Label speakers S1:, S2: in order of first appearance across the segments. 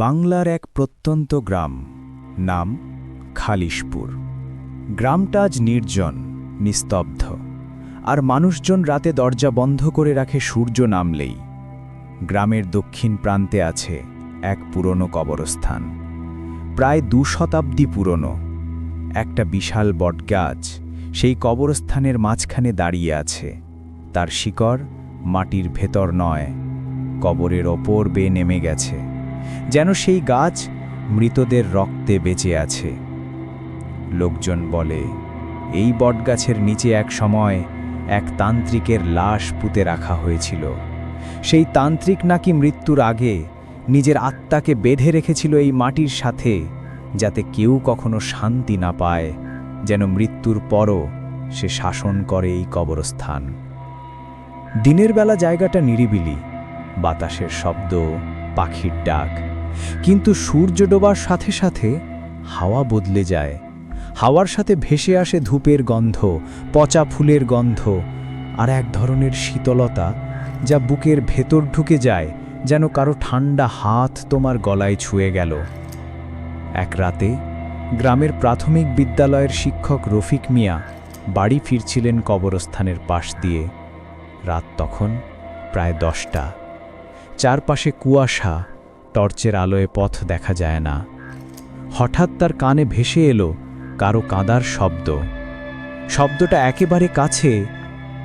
S1: বাংলার এক প্রত্যন্ত গ্রাম, নাম খালিশপুর। গ্রামটা আজ নির্জন, নিস্তব্ধ, আর মানুষজন রাতে দরজা বন্ধ করে রাখে সূর্য নামলেই গ্রামের দক্ষিণ প্রান্তে আছে এক পুরনো কবরস্থান, প্রায় দু শতাব্দী পুরনো। একটা বিশাল বটগাছ সেই কবরস্থানের মাঝখানে দাঁড়িয়ে আছে। তার শিকড় মাটির ভেতর নয়, কবরের ওপর বেয়ে নেমে গেছে। যেন সেই গাছ মৃতদের রক্তে বেঁচে আছে। লোকজন বলে, এই বটগাছের নিচে এক সময় এক তান্ত্রিকের লাশ পুঁতে রাখা হয়েছিল। সেই তান্ত্রিক নাকি মৃত্যুর আগে নিজের আত্মাকে বেঁধে রেখেছিল এই মাটির সাথে, যাতে কেউ কখনো শান্তি না পায়, যেন মৃত্যুর পরও সে শাসন করে এই কবরস্থান। দিনের বেলা জায়গাটা নিরিবিলি, বাতাসের শব্দ পাখির ডাক। কিন্তু সূর্য ডোবার সাথে সাথে হাওয়া বদলে যায়। হাওয়ার সাথে ভেসে আসে ধূপের গন্ধ, পচা ফুলের গন্ধ আর এক ধরনের শীতলতা যা বুকের ভেতর ঢুকে যায়, যেন কারও ঠান্ডা হাত তোমার গলায় ছুঁয়ে গেল। এক রাতে গ্রামের প্রাথমিক বিদ্যালয়ের শিক্ষক রফিক মিয়া বাড়ি ফিরছিলেন কবরস্থানের পাশ দিয়ে। রাত তখন প্রায় দশটা। চারপাশে কুয়াশা, টর্চের আলোয় পথ দেখা যায় না। হঠাৎ তার কানে ভেসে এলো কারও কাঁদার শব্দ। শব্দটা একেবারে কাছে,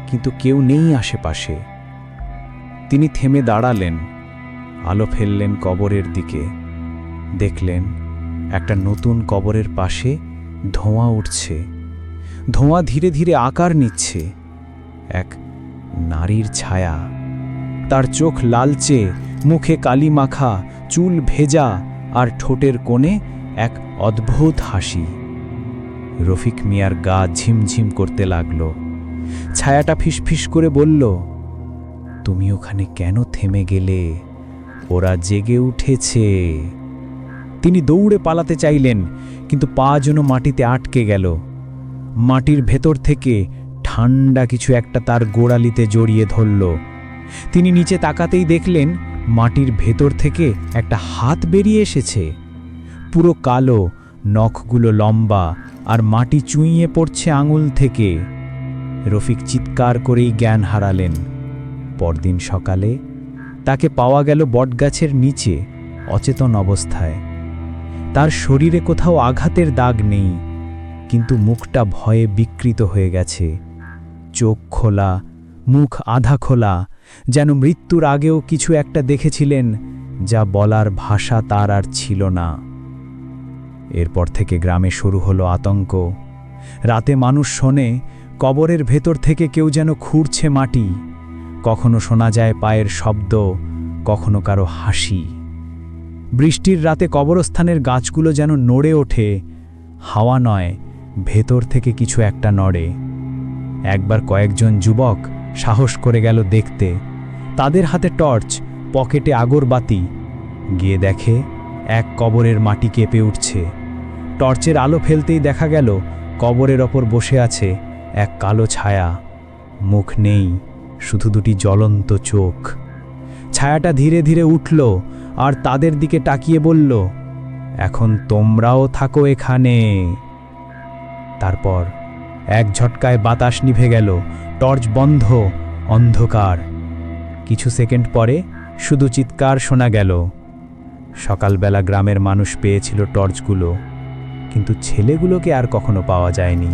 S1: কিন্তু কেউ নেই আশেপাশে। তিনি থেমে দাঁড়ালেন, আলো ফেললেন কবরের দিকে। দেখলেন, একটা নতুন কবরের পাশে ধোঁয়া উঠছে। ধোঁয়া ধীরে ধীরে আকার নিচ্ছে। এক নারীর ছায়া। তার চোখ লালচে, মুখে কালি মাখা, চুল ভেজা আর ঠোঁটের কোণে এক অদ্ভুত হাসি। রফিক মিয়ার গা ঝিমঝিম করতে লাগল। ছায়াটা ফিসফিস করে বলল, তুমি ওখানে কেন থেমে গেলে? ওরা জেগে উঠেছে। তিনি দৌড়ে পালাতে চাইলেন, কিন্তু পা যেন মাটিতে আটকে গেল। মাটির ভেতর থেকে ঠান্ডা কিছু একটা তার গোড়ালিতে জড়িয়ে ধরল। তিনি নিচে তাকাতেই দেখলেন মাটির ভেতর থেকে একটা হাত বেরিয়ে এসেছে। পুরো কালো, নখগুলো লম্বা আর মাটি চুইয়ে পড়ছে আঙুল থেকে। রফিক চিৎকার করেই জ্ঞান হারালেন। পরদিন সকালে তাকে পাওয়া গেল বটগাছের নিচে, অচেতন অবস্থায়। তার শরীরে কোথাও আঘাতের দাগ নেই, কিন্তু মুখটা ভয়ে বিকৃত হয়ে গেছে। চোখ খোলা, মুখ আধা খোলা যেন মৃত্যুর আগেও কিছু একটা দেখেছিলেন যা বলার ভাষা তার আর ছিল না। এরপর থেকে গ্রামে শুরু হলো আতঙ্ক। রাতে মানুষ শোনে, কবরের ভেতর থেকে কেউ যেন খুঁড়ছে মাটি। কখনো শোনা যায় পায়ের শব্দ, কখনো কারও হাসি। বৃষ্টির রাতে কবরস্থানের গাছগুলো যেন নড়ে ওঠে। হাওয়া নয়, ভেতর থেকে কিছু একটা নড়ে। একবার কয়েকজন যুবক সাহস করে গেল দেখতে। তাদের হাতে টর্চ, পকেটে আগরবাতি গিয়ে দেখে, এক কবরের মাটি কেঁপে উঠছে। টর্চের আলো ফেলতেই দেখা গেল, কবরের ওপর বসে আছে এক কালো ছায়া। মুখ নেই, শুধু দুটি জ্বলন্ত চোখ। ছায়াটা ধীরে ধীরে উঠল আর তাদের দিকে তাকিয়ে বলল, এখন তোমরাও থাকো এখানে। তারপর এক ঝটকায় বাতাস নিভে গেল, টর্চ বন্ধ, অন্ধকার। কিছু সেকেন্ড পরে শুধু চিৎকার শোনা গেল। সকালবেলা গ্রামের মানুষ পেয়েছিল টর্চগুলো, কিন্তু ছেলেগুলোকে আর কখনো পাওয়া যায়নি।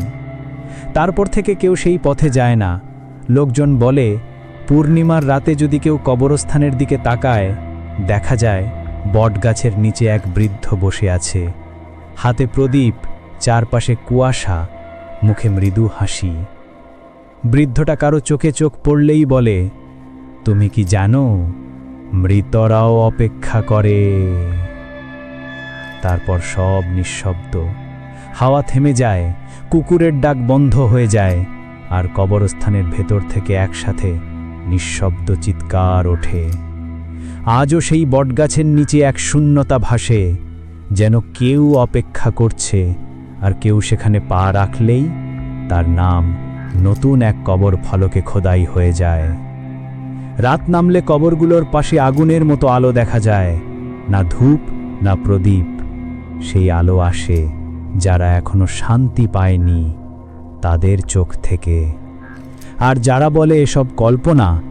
S1: তারপর থেকে কেউ সেই পথে যায় না। লোকজন বলে, পূর্ণিমার রাতে যদি কেউ কবরস্থানের দিকে তাকায়, দেখা যায় বটগাছের নিচে এক বৃদ্ধ বসে আছে। হাতে প্রদীপ, চারপাশে কুয়াশা মুখে মৃদু হাসি। বৃদ্ধটা কারও চোখে চোখ পড়লেই বলে, তুমি কি জানো, মৃতরাও অপেক্ষা করে। তারপর সব নিঃশব্দ। হাওয়া থেমে যায়, কুকুরের ডাক বন্ধ হয়ে যায়, আর কবরস্থানের ভেতর থেকে একসাথে নিঃশব্দ চিৎকার ওঠে। আজও সেই বটগাছের নিচে এক শূন্যতা ভাসে, যেন কেউ অপেক্ষা করছে। আর কেউ সেখানে পা রাখলেই তার নাম নতুন এক কবর ফলকে খোদাই হয়ে যায়। রাত নামলে কবরগুলোর পাশে আগুনের মতো আলো দেখা যায়, না ধূপ, না প্রদীপ। সেই আলো আসে যারা এখনও শান্তি পায়নি তাদের চোখ থেকে। আর যারা বলে এসব কল্পনা,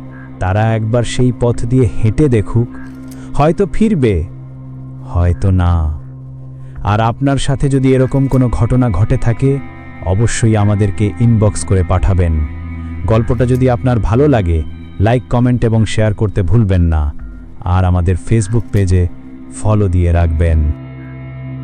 S1: তারা একবার সেই পথ দিয়ে হেঁটে দেখুক, হয়তো ফিরবে, হয়তো না। আর আপনার সাথে যদি এরকম কোনো ঘটনা ঘটে থাকে, অবশ্যই আমাদেরকে ইনবক্স করে পাঠাবেন। গল্পটা যদি আপনার ভালো লাগে লাইক কমেন্ট এবং শেয়ার করতে ভুলবেন না। আর আমাদের ফেসবুক পেজে ফলো দিয়ে রাখবেন।